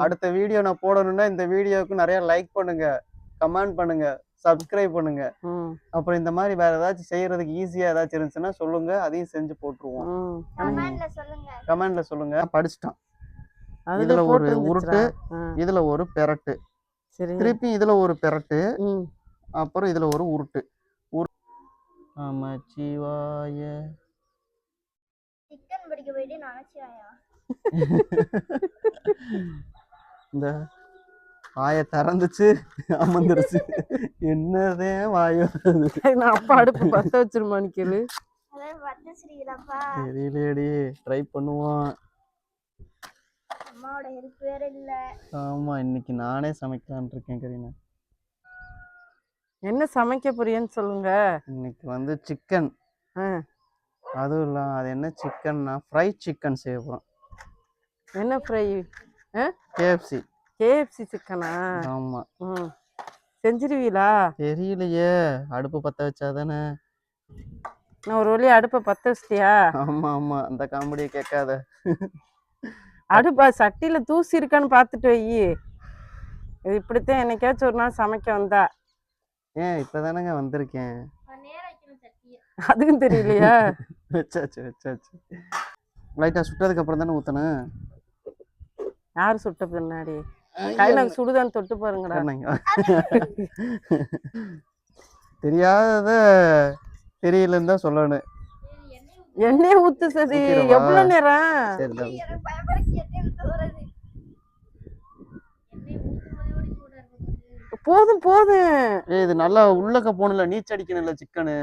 அடுத்த வீடியோ நான் போடணும்னா இந்த வீடியோவுக்கு நிறைய லைக் பண்ணுங்க கமெண்ட் பண்ணுங்க சப்ஸ்கிரைப் பண்ணுங்க. ம், அப்புறம் இந்த மாதிரி வேற ஏதாச்சும் செய்யறதுக்கு ஈஸியா ஏதாச்சும் இருந்துச்சுன்னா சொல்லுங்க அதையும் செஞ்சு போட்டுருவோம். ம். கமெண்ட்ல சொல்லுங்க. கமெண்ட்ல சொல்லுங்க. படிச்சிட்டான். அதுல இதுல ஒரு. உருட்டு. இதுல ஒரு பெரட்டு. சரி திருப்பி இதுல ஒரு பெரட்டு ம். அப்புறம் இதுல ஒரு உருட்டு. உரு நமச்சிவாய சிக்கன் பிடிக்க போயிட்டு நினைச்சாயா இந்த வாயை திறந்துச்சு அமர்ந்துருச்சு. என்னதே வாயோ. நான் அப்பா அடுப்பு பத்த வச்சிருமான்னு கேளு. அதான் பத்து ஸ்ரீலப்பா தெரியலையடி ட்ரை பண்ணுவோம். அம்மாவோட ஹெல்ப் வேற இல்ல. ஆமா இன்னைக்கு நானே சமைக்கலாம்னு இருக்கேன் கரீனா. என்ன சமைக்க போறியன்னு சொல்லுங்க. இன்னைக்கு வந்து சிக்கன் ஆ, அதுவும் இல்லாம அது என்ன சிக்கன்னா ஃப்ரை சிக்கன் செய்ய போறோம். என்ன ஃப்ரை கேஎஃப்சி. கேஎஃப்சி சிக்கனா? ஆமா. ம். செஞ்சிருவீங்களா தெரியலையே. அடுப்பு பத்த வச்சாதானே. நான் ஒரு வழி அடுப்பை பத்த வச்சிட்டியா? ஆமா ஆமா. அந்த காமெடியை கேட்காத. அடுப்பா சட்டியில தூசி இருக்கான்னு பார்த்துட்டு வை. இது இப்படித்தான் என்னைக்காச்சும் ஒரு நாள் சமைக்க வந்தா. ஏன் இப்பதானங்க வந்திருக்கேன். அதுவும் தெரியலையா? வச்சாச்சு வச்சாச்சு. லைட்டா சுட்டதுக்கு அப்புறம் தானே ஊத்தணும். யார் சுட்ட பின்னாடி? கையில சுடுதான் தொட்டு பாருங்கடா. தெரியாதத தெரியலன்னு தான் சொல்லணும். எண்ணெய் ஊத்து சரி ஊத்திடவா? எவ்வளவு நேரம்? போதும் போதும். ஏய் இது நல்லா உள்ளக்க போகணும்ல. நீச்சல் அடிக்கணும்ல சிக்கனு.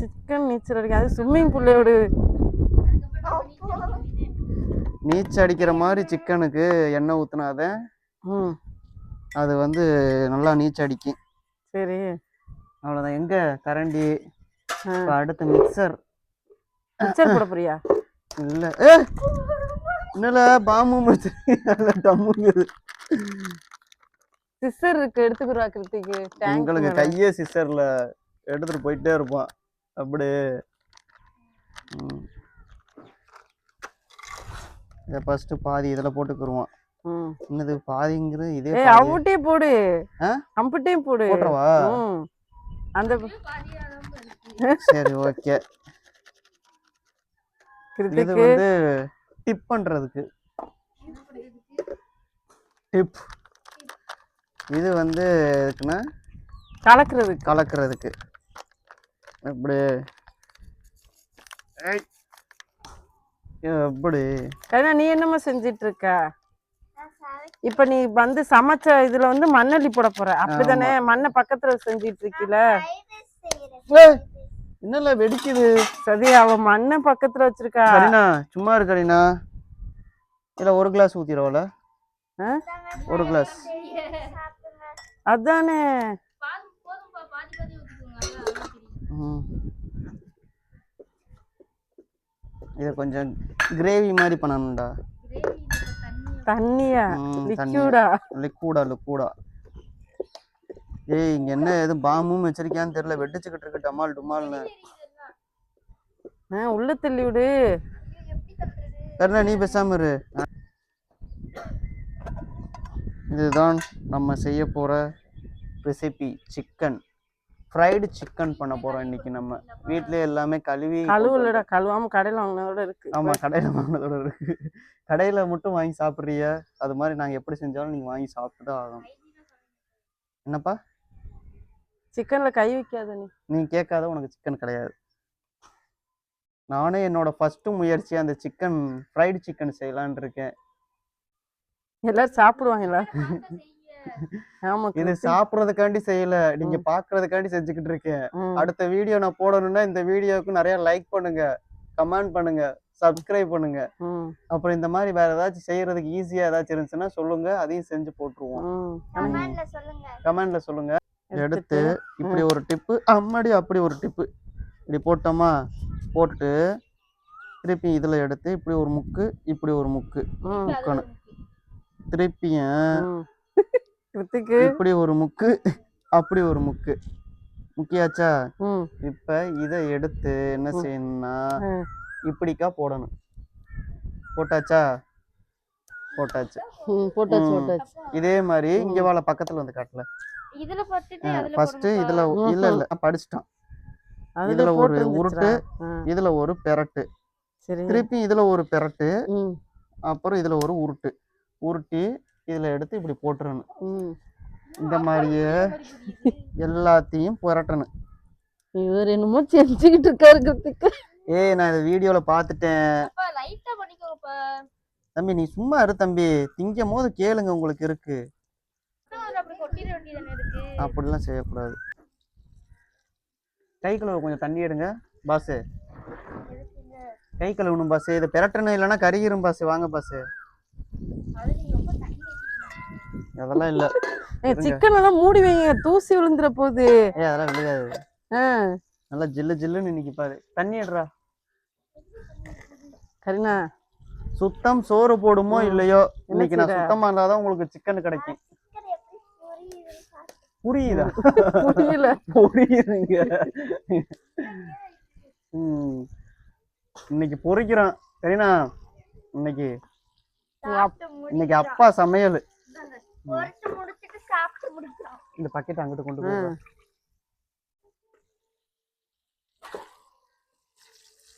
சிக்கன் நீச்சல் அடிக்க அது ஸ்விம்மிங் பூல்லோடு நீச்சல் அடிக்கிற மாதிரி சிக்கனுக்கு எண்ணெய் ஊத்துனாதான் ம். அது வந்து நல்லா நீச்சல் அடிக்கும் சரி. அவ்வளோதான் எங்க? கரண்டி. அடுத்து மிக்சர் மிச்சர் போட போறியா? இல்ல. ஏ! என்னல பாம்பு டம்முங்குது சிஸ்டர் இருக்கு எடுத்துக்கிறா கிருத்திக்கு உங்களுக்கு டேங்க் கையே சிஸ்டர்ல எடுத்துட்டு போயிட்டே இருப்பான் அப்படி ம். இதை ஃபர்ஸ்ட் பாதி இதில் போட்டுக்கிருவோம். ம். என்னது பாதிங்கிறது இதே ஏய் பாதி. அவுட்டே போடு. ஆ? அம்புட்டையும் போடு. போட்டுறவா? அந்த சரி ஓகே. இது வந்து டிப் பண்றதுக்கு. டிப் இது வந்து எதுக்குன்னா? கலக்குறதுக்கு. கலக்கிறதுக்கு. எப்படி எப்படி ஏன்னா நீ என்னம்மா செஞ்சிட்டு இருக்க இப்ப நீ வந்து சமைச்ச இதுல வந்து மண்ணள்ளி போட போற. அப்படிதானே? மண்ணை பக்கத்துல செஞ்சிட்டு இருக்கீல என்னல வெடிக்குது? சரி அவ மண்ணை பக்கத்துல வச்சிருக்கா. கரீனா சும்மா இரு கரீனா இல்ல ஒரு கிளாஸ் ஊத்திரவல ஆ? ஒரு கிளாஸ் அதானே. ம். இத கொஞ்சம் கிரேவி மாதிரி பண்ணணும்டா. தண்ணியா. லிக்யூடா லிக்கூடா லிக்கூடா ஏய் இங்க என்ன எதுவும் பாம்பும் வச்சிருக்கியான்னு தெரியல. வெடிச்சுக்கிட்டு இருக்கு டமால் டுமால்னு. ஆ, உள்ள தள்ளி விடு. கருணா நீ பேசாம இரு. இதுதான் நம்ம செய்ய போற ரெசிபி சிக்கன் ஃப்ரைடு சிக்கன் பண்ண போறோம் இன்னைக்கு நம்ம. வீட்லயே எல்லாமே கழுவி கழுவுலடா கழுவாம கடையில வாங்கினதோட இருக்கு. ஆமா கடையில வாங்கினதோட இருக்கு. கடையில மட்டும் வாங்கி சாப்பிடுறிய? அது மாதிரி நாங்க எப்படி செஞ்சாலும் நீங்க வாங்கி சாப்பிட்டு தான் ஆகணும். என்னப்பா? சிக்கன்ல கை வைக்காத நீ. நீ கேட்காத உனக்கு சிக்கன் கிடையாது. நானே என்னோட ஃபர்ஸ்ட் முயற்சி அந்த சிக்கன் ஃப்ரைடு சிக்கன் செய்யலான்னு இருக்கேன். எல்லாரும் சாப்பிடுவாங்களா இது. சாப்பிடுறதுக்காண்டி செய்யல. நீங்க பாக்குறதுக்காண்டி செஞ்சுக்கிட்டு இருக்கேன். அடுத்த வீடியோ நான் போடணும்னா இந்த வீடியோவுக்கு நிறைய லைக் பண்ணுங்க. கமெண்ட் பண்ணுங்க. சப்ஸ்கிரைப் பண்ணுங்க. அப்புறம் இந்த மாதிரி வேற ஏதாச்சும் செய்யறதுக்கு ஈஸியா ஏதாச்சும் இருந்துச்சுன்னா சொல்லுங்க. அதையும் செஞ்சு போட்டுருவோம். ம். கமெண்ட்ல சொல்லுங்க. கமெண்ட்ல சொல்லுங்க. எடுத்து இப்படி ஒரு டிப்பு அம்மாடி அப்படி ஒரு டிப்பு இப்படி போட்டோமா? போட்டு திருப்பி இதுல எடுத்து இப்படி ஒரு முக்கு இப்படி ஒரு முக்கு. முக்கணும். திருப்பியும். கிருத்திக்கு இப்படி ஒரு முக்கு அப்படி ஒரு முக்கு. முக்கியாச்சா? இப்ப இதை எடுத்து என்ன. செய்யணும்னா. இப்படிக்கா போடணும். போட்டாச்சா? போட்டாச்சு. போட்டாச்சு. போட்டாச்சு. இதே மாதிரி இங்க வாழ பக்கத்துல வந்து காட்டல. இதுல ஃபர்ஸ்ட் இதுல. இல்ல இல்ல படிச்சிட்டான். இதுல ஒரு. உருட்டு. இதுல ஒரு பெரட்டு. திருப்பி இதுல ஒரு பெரட்டு. அப்புறம் இதுல ஒரு உருட்டு. உருட்டி இதுல எடுத்து இப்படி போட்டுறணும். ம். இந்த மாதிரியே எல்லாத்தையும் புரட்டணும். இவர் என்னமோ செஞ்சுக்கிட்டு இருக்காரு ஏய் நான் இந்த வீடியோல பார்த்துட்டேன். அப்பா லைட்டா பண்ணிக்கோங்கப்பா. தம்பி நீ சும்மா இரு தம்பி. திங்கும் போது கேளுங்க உங்களுக்கு இருக்கு. அது அப்படி கொட்டிட வேண்டியதானே இருக்கு. அப்படிலாம் செய்யக்கூடாது. கை கழுவ கொஞ்சம் தண்ணி எடுங்க பாஸு கை கழுவணும் பாஸு இதை பெரட்டணும் இல்லைன்னா கருகிரும் பாஸு வாங்க பாஸு அது நீங்க ரொம்ப தண்ணி வச்சிருக்கீங்க. அதெல்லாம் இல்லை. சிக்கன் எல்லாம் மூடி வைங்க. தூசி விழுந்துற போகுது அதெல்லாம் விழுகாது. நல்லா ஜில்லு ஜில்லுன்னு இன்னைக்கு பாரு. தண்ணி எடுறா. கரீனா. சுத்தம் சோறு போடுமோ இல்லையோ? இன்னைக்கு நான்? சுத்தமா இருந்தாதான் உங்களுக்கு சிக்கன் கிடைக்கும். புரியுது? புரியல. புரியுதுங்க. இன்னைக்கு பொரிக்கிறோம் சரிண்ணா இன்னைக்கு இன்னைக்கு. அப்பா சமையல். இந்த பக்கெட் அங்கிட்டு கொண்டு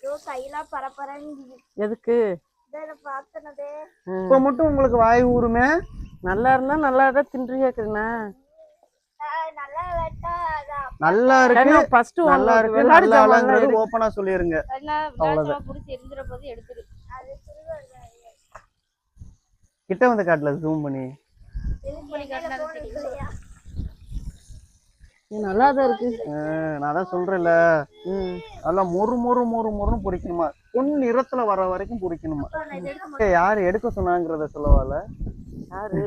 ஐயோ கையெல்லாம் பரபரங்குது. எதுக்கு? இப்ப மட்டும் உங்களுக்கு வாய் ஊறுமே? நல்லா இருந்தா நல்லா இருந்தா தின்றியா கரீனா நல்லா இருக்கு. ஃபர்ஸ்ட் நல்லா இருக்கு. நல்லா இல்லைங்கிறது ஓப்பனா சொல்லிருங்க. அவ்வளவுதான். புடிச்சு எரிஞ்சிட போது எடுத்துரு. கிட்ட வந்து காட்டல ஜூம் பண்ணி. நல்லா தான் இருக்கு. நான் தான் சொல்றேன்ல. நல்லா மொறு மொறு மொறு மொறுன்னு பொரிக்கணுமா பொன் நிறத்துல வர வரைக்கும் பொரிக்கணுமா யாரு எடுக்க சொன்னாங்கிறத சொல்லவால? யாரு?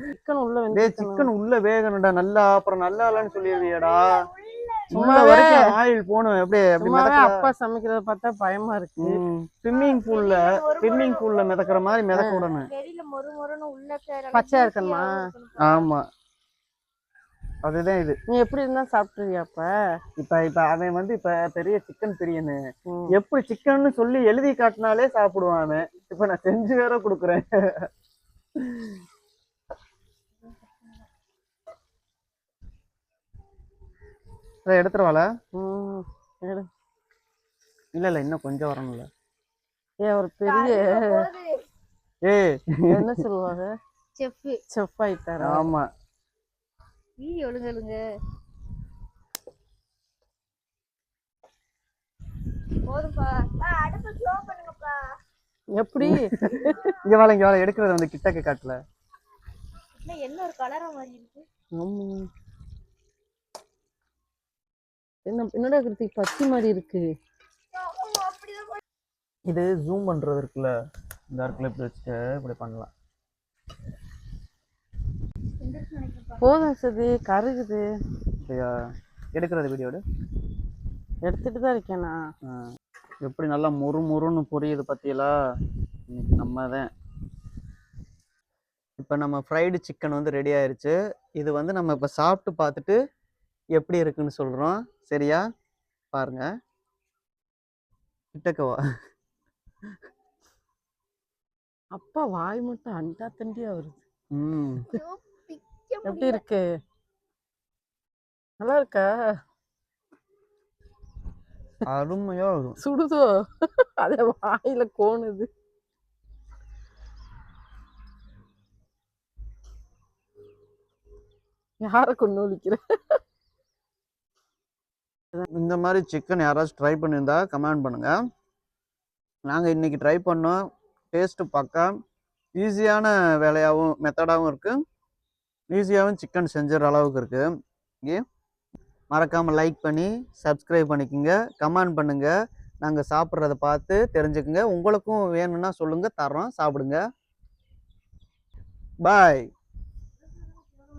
சிக்கன் உள்ள வந்து சிக்கன் உள்ள வேகணும்டா. நல்லா அப்புறம் நல்லா இல்லைன்னு சொல்லிடுவியடா சும்மாவே- வரைக்கும் ஆயில் போகணும் எப்படி அப்படி சும்மாவே மிதக்க அப்பா சமைக்கிறத பார்த்தா பயமா இருக்கு. ஸ்விம்மிங் பூல்ல ஸ்விம்மிங் பூல்ல மிதக்கிற மாதிரி மிதக்க விடணும். மொறு மொறுன்னு உள்ள பச்சையா இருக்கணுமா? ஆமா. அதுதான் இது. நீ எப்படி இருந்தா சாப்பிட்டுருவியா அப்ப? இப்ப இப்ப அவன் வந்து இப்ப பெரிய சிக்கன் பிரியனு. எப்படி சிக்கன்னு சொல்லி எழுதி காட்டினாலே சாப்பிடுவான் அவன். இப்ப நான் செஞ்சு வேற கொடுக்குறேன். இதை எடுத்துருவாள. இல்ல இல்ல இன்னும் கொஞ்சம் வரணும்ல. ஏ ஒரு பெரிய ஏய் என்ன சொல்லுவாங்க செஃப் செஃப் ஆயிட்டாரா ஆமா. வீடியோ ஒழுங்கலுங்க போதும்பா. அடுப்பு ஸ்லோ பண்ணுங்கப்பா. எப்படி? இங்க வாழ இங்க வாழ எடுக்கிறது வந்து கிட்டக்க காட்டல. என்ன ஒரு கலரா மாதிரி இருக்கு. என்ன என்னடா கிருத்திக் பத்தி மாதிரி இருக்கு? இது ஜூம் பண்றது இருக்குல்ல இந்த இடத்துல இப்படி வச்சுட்டு இப்படி பண்ணலாம். போதும் சதி கருகுது. சரியா எடுக்கிறது வீடியோடு எடுத்துட்டு தான் இருக்கேனா எப்படி நல்லா முறு முறுன்னு புரியுது இன்னைக்கு நம்ம தான் இப்போ நம்ம ஃப்ரைடு சிக்கன் வந்து ரெடி ஆயிருச்சு. இது வந்து நம்ம இப்போ சாப்பிட்டு பார்த்துட்டு எப்படி இருக்குன்னு சொல்கிறோம் சரியா? பாருங்க. கிட்டக்கவா அப்பா வாய் மட்டும் அண்டா தண்டியா வருது. ம். எப்படி இருக்கு? நல்லா இருக்கா? அருமையா இருக்கும் சுடுதோ? அத வாயில கோணுது. யார கொண்டு ஒழிக்கிற இந்த மாதிரி சிக்கன் யாராச்சும் ட்ரை பண்ணியிருந்தா கமெண்ட் பண்ணுங்க. நாங்கள் இன்னைக்கு ட்ரை பண்ணோம். டேஸ்ட்டு பக்கா ஈஸியான வேலையாகவும் மெத்தடாகவும் இருக்குது ஈஸியாகவும் சிக்கன் செஞ்சுற அளவுக்கு இருக்குது இங்கே மறக்காமல் லைக் பண்ணி சப்ஸ்கிரைப் பண்ணிக்கோங்க. கமெண்ட் பண்ணுங்கள் நாங்கள் சாப்பிட்றத பார்த்து தெரிஞ்சுக்குங்க. உங்களுக்கும் வேணும்னா சொல்லுங்கள் தரோம் சாப்பிடுங்க. பாய்